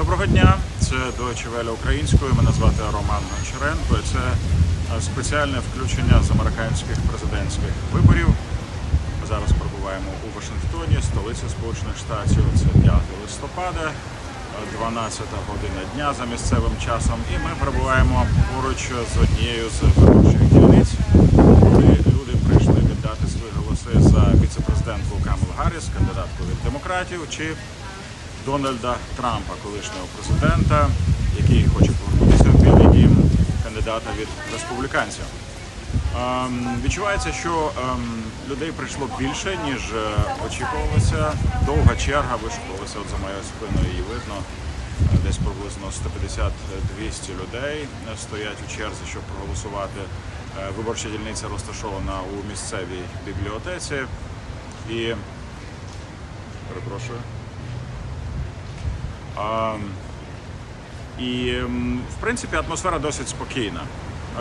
Доброго дня, це Deutsche Welle українською. Мене звати Роман Гончаренко. Це е, спеціальне включення з американських президентських виборів. Зараз перебуваємо у Вашингтоні, столиці Сполучених Штатів. Це 5 листопада, е, 12 година дня за місцевим часом. І ми перебуваємо поруч з однією з виборчих дільниць, куди люди прийшли віддати свої голоси за віцепрезидентку Камел Гарріс, кандидатку від демократів, чи Дональда Трампа, колишнього президента, який хоче повернутися в Білий Дім, кандидата від республіканців. Ем, відчувається, що ем, людей прийшло більше, ніж е, очікувалося. Довга черга вишукувалася от за моєю спиною, її видно. Е, Десь приблизно 150-200 людей е, стоять у черзі, щоб проголосувати. Виборча дільниця розташована у місцевій бібліотеці. І перепрошую. І в принципі атмосфера досить спокійна.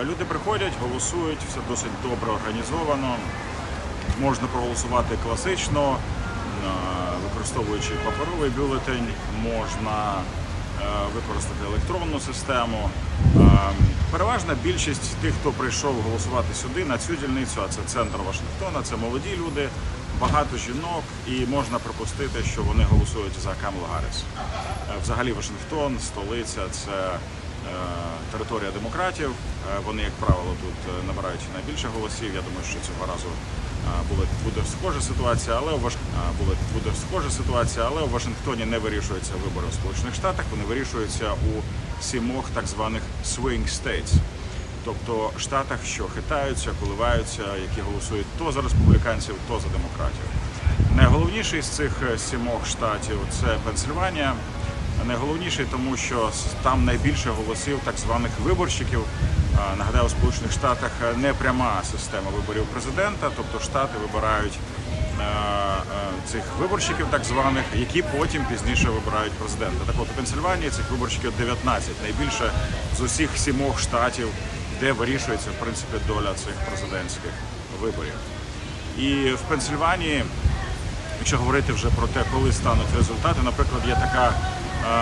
Люди приходять, голосують, все досить добре організовано. Можна проголосувати класично, використовуючи паперовий бюлетень, можна е, використати електронну систему. Переважна більшість тих, хто прийшов голосувати сюди, на цю дільницю, а це центр Вашингтона, це молоді люди, багато жінок, і можна припустити, що вони голосують за Камелу Гарріс. Е, Взагалі Вашингтон, столиця це е, територія демократів. Е, Вони, як правило, тут набирають найбільше голосів. Я думаю, що цього разу буде, схожа ситуація, але у Ваш... е, буде, схожа ситуація, але у Вашингтоні не вирішуються вибори у Сполучених Штатах. Вони вирішуються у сімох так званих swing states. Тобто штатах, що хитаються, коливаються, які голосують то за республіканців, то за демократів. Найголовніший з цих е, сімох штатів це Пенсильванія. Найголовніший, тому що там найбільше голосів так званих виборщиків. Нагадаю, у Сполучених Штатах е, не пряма система виборів президента, тобто штати вибирають е, цих виборщиків, так званих, які потім пізніше вибирають президента. Так от у Пенсильванії цих виборщиків 19, найбільше з усіх сімох штатів, де вирішується в принципі доля цих президентських виборів. І в Пенсильванії Якщо говорити вже про те, коли стануть результати, наприклад, є така, е,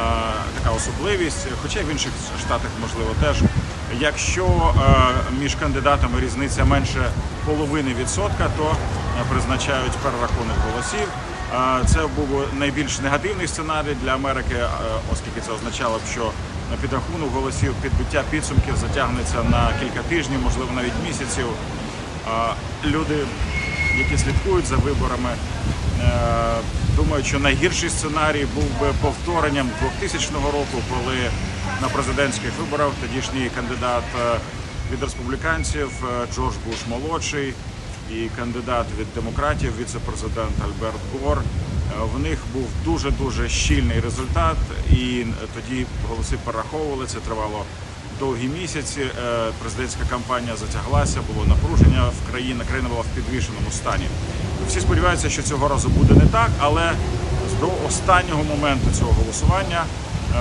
така особливість, хоча й в інших штатах можливо теж. Якщо е, між кандидатами різниця менше половини відсотка, то е, призначають перерахунок голосів. Це був найбільш негативний сценарій для Америки, оскільки це означало б, що підрахунок голосів, підбиття підсумків затягнеться на кілька тижнів, можливо, навіть місяців. Люди які слідкують за виборами, е, думають, що найгірший сценарій був би повторенням 2000 року, коли на президентських виборах тодішній кандидат е, від республіканців е, Джордж Буш молодший і кандидат від демократів, віце-президент Альберт Гор. В них був дуже дуже щільний результат, і тоді голоси перераховували. Це тривало довгі місяці. Е, Президентська кампанія затяглася, було напруження в країні. Країна була в підвішеному стані. Всі сподіваються, що цього разу буде не так, але до останнього моменту цього голосування е,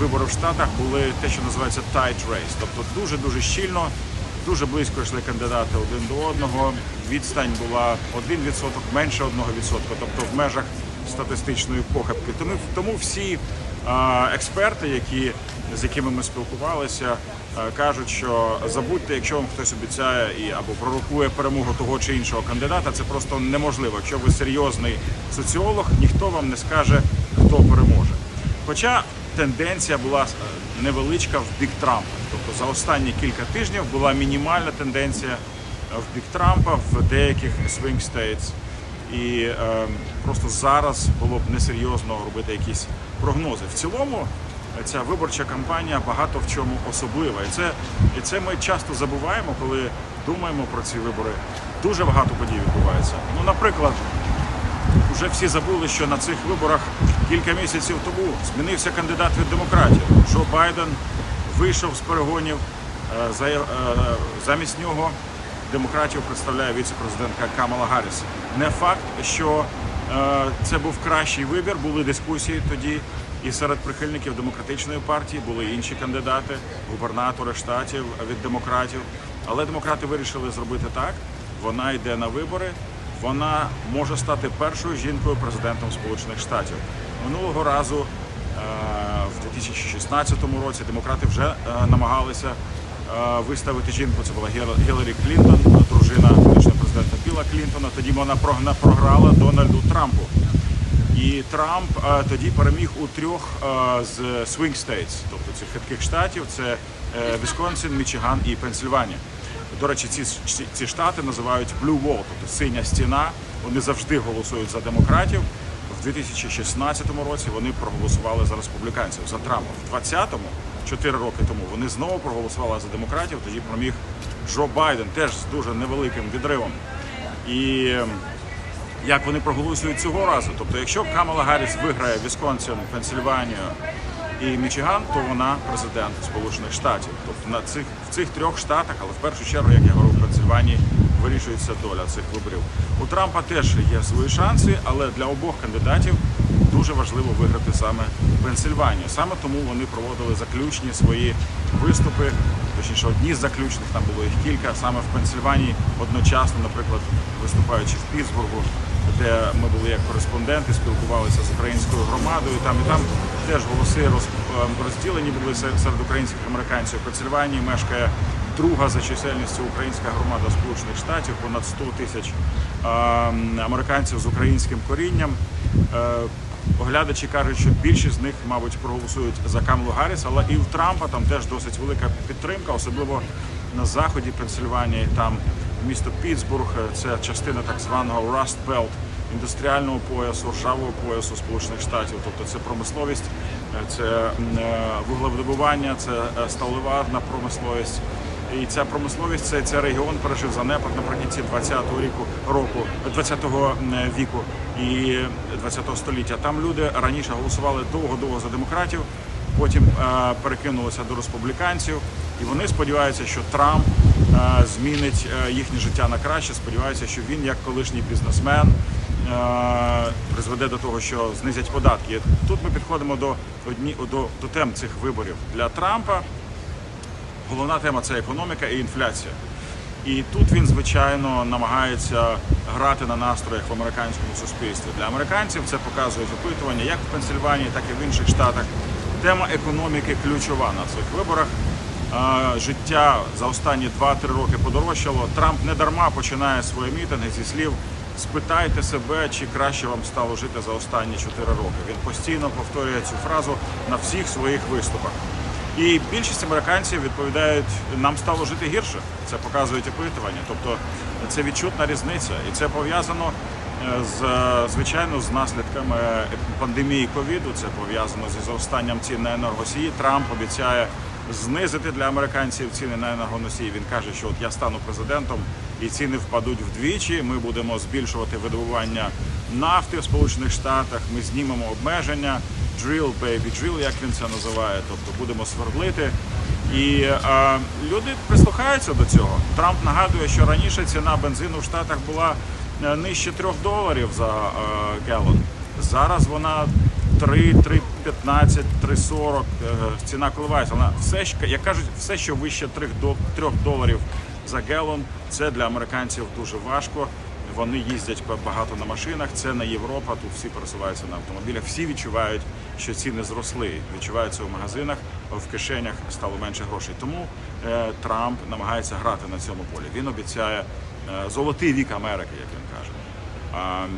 вибори в Штатах були те, що називається tight race, тобто дуже дуже щільно. Дуже близько йшли кандидати один до одного. Відстань була 1%, менше 1%, тобто в межах статистичної похибки. Тому, тому всі е, експерти, які, з якими ми спілкувалися, е, кажуть, що забудьте, якщо вам хтось обіцяє і або пророкує перемогу того чи іншого кандидата, це просто неможливо. Якщо ви серйозний соціолог, ніхто вам не скаже, хто переможе. Хоча тенденція була е, невеличка в бік Трампа. Тобто за останні кілька тижнів була мінімальна тенденція в бік Трампа в деяких swing states. І е, просто зараз було б несерйозно робити якісь прогнози. В цілому е, ця виборча кампанія багато в чому особлива. І це, і це ми часто забуваємо, коли думаємо про ці вибори. Дуже багато подій відбувається. Ну, наприклад, Уже всі забули, що на цих виборах кілька місяців тому змінився кандидат від демократів. Джо Байден вийшов з перегонів. е, е, Замість нього демократів представляє віце-президентка Камала Гарріс. Не факт, що це був кращий вибір. Були дискусії тоді і серед прихильників демократичної партії були інші кандидати, губернатори штатів від демократів. Але демократи вирішили зробити так. Вона йде на вибори вона може стати першою жінкою президентом Сполучених Штатів. Минулого разу е, в 2016 році демократи вже е, намагалися е, виставити жінку. Це була Гіларі Клінтон, дружина Біла Клінтона. Тоді вона програла Дональду Трампу. І Трамп е, тоді переміг у трьох е, з swing states, тобто цих хитких штатів: це е, Вісконсин, Мічиган і Пенсильванія. До речі, ці, ці, штати називають Blue Wall, тобто синя стіна. Вони завжди голосують за демократів. В 2016 році вони проголосували за республіканців за Трампа. В 20-му, 4 роки тому, вони знову проголосували за демократів. Тоді проміг Джо Байден, теж з дуже невеликим відривом. І ем, як вони проголосують цього разу. Тобто, якщо Камала Гарріс виграє Вісконсин, Пенсильванію і Мічиган, то вона президент Сполучених Штатів. Тобто на цих в цих трьох штатах, але в першу чергу, як я говорив, в Пенсильванії вирішується доля цих виборів. У Трампа теж є свої шанси, але для обох кандидатів дуже важливо виграти саме Пенсильванію. Саме тому вони проводили заключні свої виступи. Точніше, одні з заключних там було їх кілька. Саме в Пенсильванії одночасно, наприклад, виступаючи в Пітсбургу, де ми були як кореспонденти, спілкувалися з українською громадою. Там і там теж голоси ем, розділені були се- серед українських американців. В Пенсильванії мешкає друга за чисельністю українська громада Сполучених Штатів, понад 100 тисяч ем, американців з українським корінням. Оглядачі кажуть, що більшість з них, мабуть, проголосують за Камалу Гарріс, але і в Трампа там теж досить велика підтримка, особливо на заході Пенсильванії. Там місто Пітсбург, це частина так званого Rust Belt, індустріального поясу, ржавого поясу Сполучених Штатів. Тобто це промисловість, е, це е, вуглевидобування, це е, сталеварна промисловість. І ця промисловість, це, це регіон пережив занепад наприкінці 20-го ріку року, 20-го віку і 20-го століття. Там люди раніше голосували довго-довго за демократів, потім е, перекинулися до республіканців, і вони сподіваються, що Трамп е, змінить е, їхнє життя на краще. Сподіваються, що він, як колишній бізнесмен, е, призведе до того, що знизять податки. Тут ми підходимо до одні до, до тем цих виборів для Трампа. Головна тема це економіка і інфляція. І тут він, звичайно, намагається грати на настроях в американському суспільстві. Для американців це показують опитування як в Пенсильванії, так і в інших штатах. Тема економіки ключова на цих виборах. Життя за останні 2-3 роки подорожчало. Трамп не дарма починає свої мітинги зі слів спитайте себе, чи краще вам стало жити за останні 4 роки. Він постійно повторює цю фразу на всіх своїх виступах. І більшість американців відповідають, нам стало жити гірше. Це показують опитування. Тобто це відчутна різниця, і це пов'язано е, з звичайно з наслідками пандемії ковіду. Це пов'язано зі зростанням цін на енергосії. Трамп обіцяє знизити для американців ціни на енергоносії. Він каже, що от я стану президентом і ціни впадуть вдвічі. Ми будемо збільшувати видобування нафти в Сполучених Штатах. Ми знімемо обмеження. Drill, baby, drill, як він це називає, тобто будемо свердлити. І е, люди прислухаються до цього. Трамп нагадує, що раніше ціна бензину в Штатах була е, нижче 3 доларів за е, гелон. Зараз вона 3, 3,15, 3,40, е, ціна коливається. Вона все, як кажуть, все, що вище 3, 3 доларів за гелон, це для американців дуже важко. Вони їздять багато на машинах. Це не Європа. Тут всі пересуваються на автомобілях. Всі відчувають, що ціни зросли. Відчуваються в магазинах, в кишенях стало менше грошей. Тому е, Трамп намагається грати на цьому полі. Він обіцяє е, золотий вік Америки, як він каже.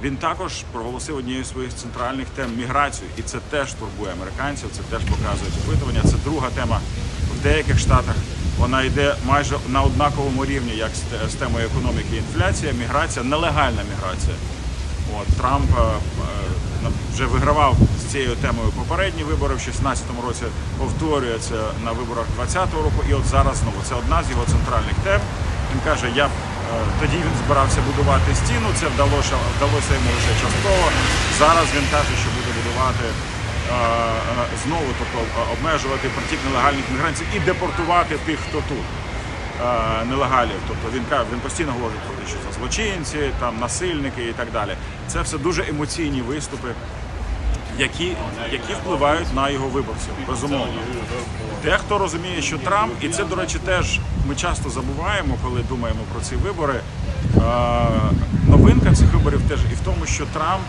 Він також проголосив однією з своїх центральних тем міграцію, і це теж турбує американців. Це теж показують опитування. Це друга тема деяких штатах. Вона йде майже на однаковому рівні, як з темою економіки інфляція, міграція, нелегальна міграція. От Трамп е, е, вже вигравав з цією темою попередні вибори в 16-му році, повторює це на виборах 20-го року, і от зараз знову це одна з його центральних тем. Він каже, я е, тоді він збирався будувати стіну. Це вдалося вдалося йому лише частково. Зараз він каже, що буде будувати знову, тобто е, обмежувати притік нелегальних мігрантів і депортувати тих, хто тут е, нелегалів. Тобто він він постійно говорить про те, що це злочинці, там насильники і так далі. Це все дуже емоційні виступи, які, які впливають на його виборців. Безумовно. Дехто розуміє, що Трамп, і це, до речі, теж ми часто забуваємо, коли думаємо про ці вибори. Е, новинка цих виборів теж і в тому, що Трамп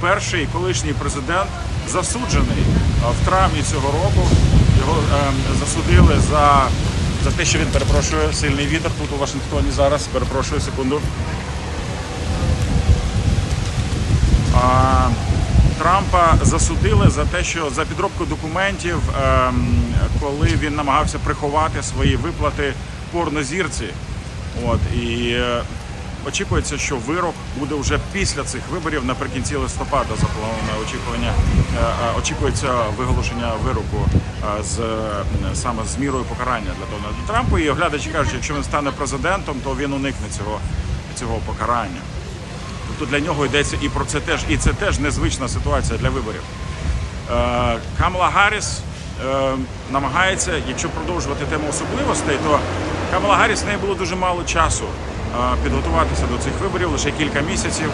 перший колишній президент засуджений е, в травні цього року. Його е, засудили за, за те, що він перепрошує сильний вітер тут у Вашингтоні зараз. Перепрошую секунду. Трампа засудили за те, що за підробку документів, ем, коли він намагався приховати свої виплати порнозірці. От і е, очікується, що вирок буде вже після цих виборів наприкінці листопада. Заплановане очікування е, е, очікується виголошення вироку е, з саме з мірою покарання для Дональда Трампа. І оглядачі кажуть, якщо він стане президентом, то він уникне цього, цього покарання. Тобто для нього йдеться і про це теж, і це теж незвична ситуація для виборів. Камала Гарріс намагається, якщо продовжувати тему особливостей, то Камала Гарріс в неї було дуже мало часу підготуватися до цих виборів, лише кілька місяців.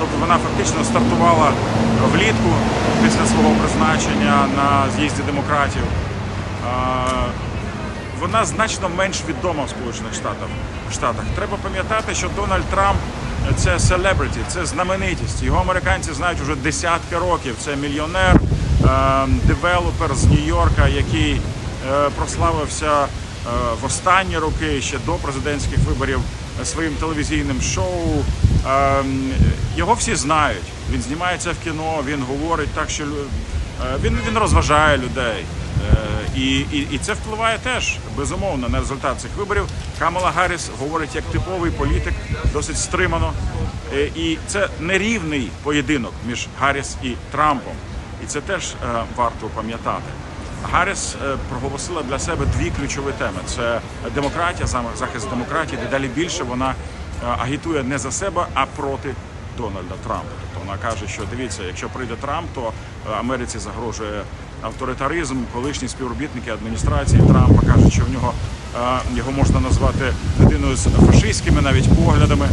Тобто вона фактично стартувала влітку після свого призначення на з'їзді демократів. Е, вона значно менш відома в Сполучених Штатах. Треба пам'ятати, що Дональд Трамп це селебриті, це знаменитість. Його американці знають уже десятки років. Це мільйонер, е, девелопер з Нью-Йорка, який е, прославився е, в останні роки ще до президентських виборів е, своїм телевізійним шоу. Е, його всі знають. Він знімається в кіно, він говорить так, що е, він, він розважає людей. Е, І, і, і це впливає теж безумовно на результат цих виборів. Камала Гарріс говорить як типовий політик, досить стримано. Е, І це нерівний поєдинок між Гарріс і Трампом. І це теж варто пам'ятати. Гарріс е, проголосила для себе дві ключові теми: це демократія, захист демократії. Дедалі більше вона е, агітує не за себе, а проти Дональда Трампа. Тобто вона каже, що дивіться, якщо прийде Трамп, то е, Америці загрожує авторитаризм. Колишні співробітники адміністрації Трампа кажуть, що в нього його можна назвати людиною з фашистськими навіть поглядами.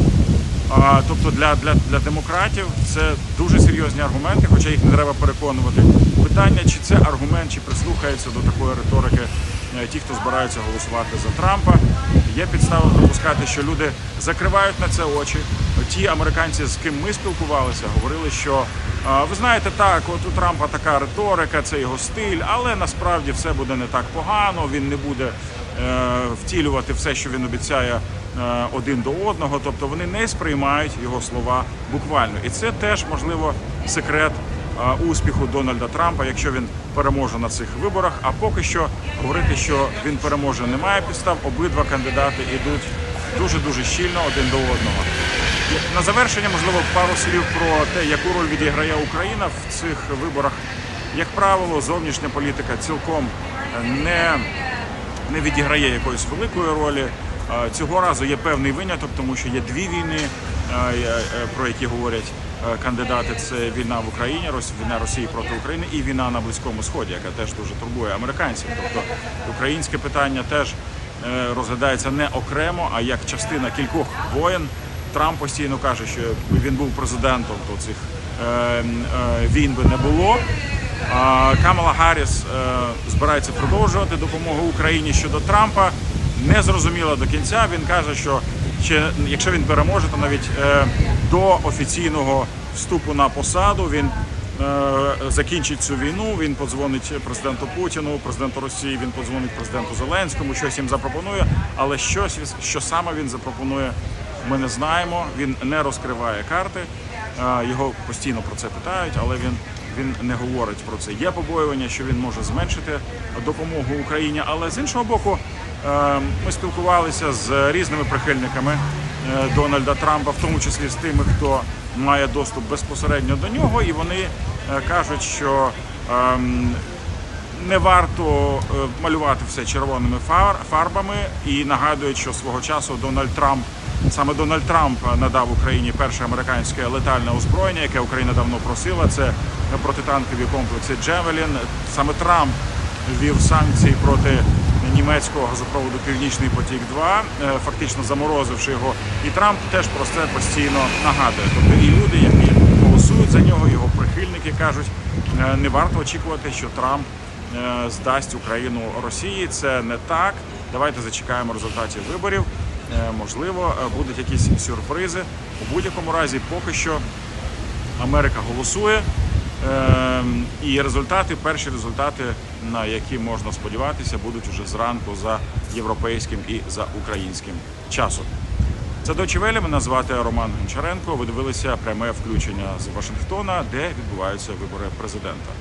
Тобто для, для, для демократів це дуже серйозні аргументи, хоча їх не треба переконувати. Питання, чи це аргумент, чи прислухається до такої риторики е, ті, хто збираються голосувати за Трампа. Є підстави допускати, що люди закривають на це очі. Ті американці, з ким ми спілкувалися, говорили, що ви знаєте, так, от у Трампа така риторика, це його стиль, але насправді все буде не так погано. Він не буде е, втілювати все, що він обіцяє е, один до одного. Тобто вони не сприймають його слова буквально. І це теж можливо секрет е, успіху Дональда Трампа, якщо він переможе на цих виборах. А поки що говорити, що він переможе, немає підстав. Обидва кандидати йдуть дуже дуже щільно один до одного. На завершення, можливо, пару слів про те, яку роль відіграє Україна в цих виборах. Як правило, зовнішня політика цілком е, не не відіграє якоїсь великої ролі. Е, Цього разу є певний виняток, тому що є дві війни, е, е, про які говорять е, кандидати. Це війна в Україні, війна Росії проти України і війна на Близькому Сході, яка теж дуже турбує американців. Тобто українське питання теж е, розглядається не окремо, а як частина кількох воєн. Трамп постійно каже, що він був президентом, то цих е, е, війн би не було. Камала Гарріс е, збирається продовжувати допомогу Україні щодо Трампа. Не зрозуміло до кінця. Він каже, що ще, якщо він переможе, то навіть е, до офіційного вступу на посаду він е, закінчить цю війну. Він подзвонить президенту Путіну, президенту Росії. Він подзвонить президенту Зеленському, щось їм запропонує. Але щось що саме він запропонує, ми не знаємо. Він не розкриває карти. Е, Його постійно про це питають, але він він не говорить про це. Є побоювання, що він може зменшити допомогу Україні. Але з іншого боку, е, ми спілкувалися з різними прихильниками Дональда Трампа, в тому числі з тими, хто має доступ безпосередньо до нього, і вони е, кажуть, що ем, не варто е, малювати все червоними фар- фарбами і нагадують, що свого часу Дональд Трамп саме Дональд Трамп надав Україні перше американське летальне озброєння, яке Україна давно просила. Це протитанкові комплекси Джевелін. Саме Трамп ввів санкції проти німецького газопроводу Північний потік 2 е, фактично заморозивши його. І Трамп теж про це постійно нагадує. Тобто і люди, які голосують за нього, його прихильники кажуть, е, не варто очікувати, що Трамп е, здасть Україну Росії. Це не так. Давайте зачекаємо результатів виборів. Можливо, будуть якісь сюрпризи. У будь-якому разі, поки що Америка голосує. Ем, І результати, перші результати, на які можна сподіватися, будуть уже зранку за європейським і за українським часом. Це Дочевелі. Мене звати Роман Гончаренко. Ви дивилися пряме включення з Вашингтона, де відбуваються вибори президента.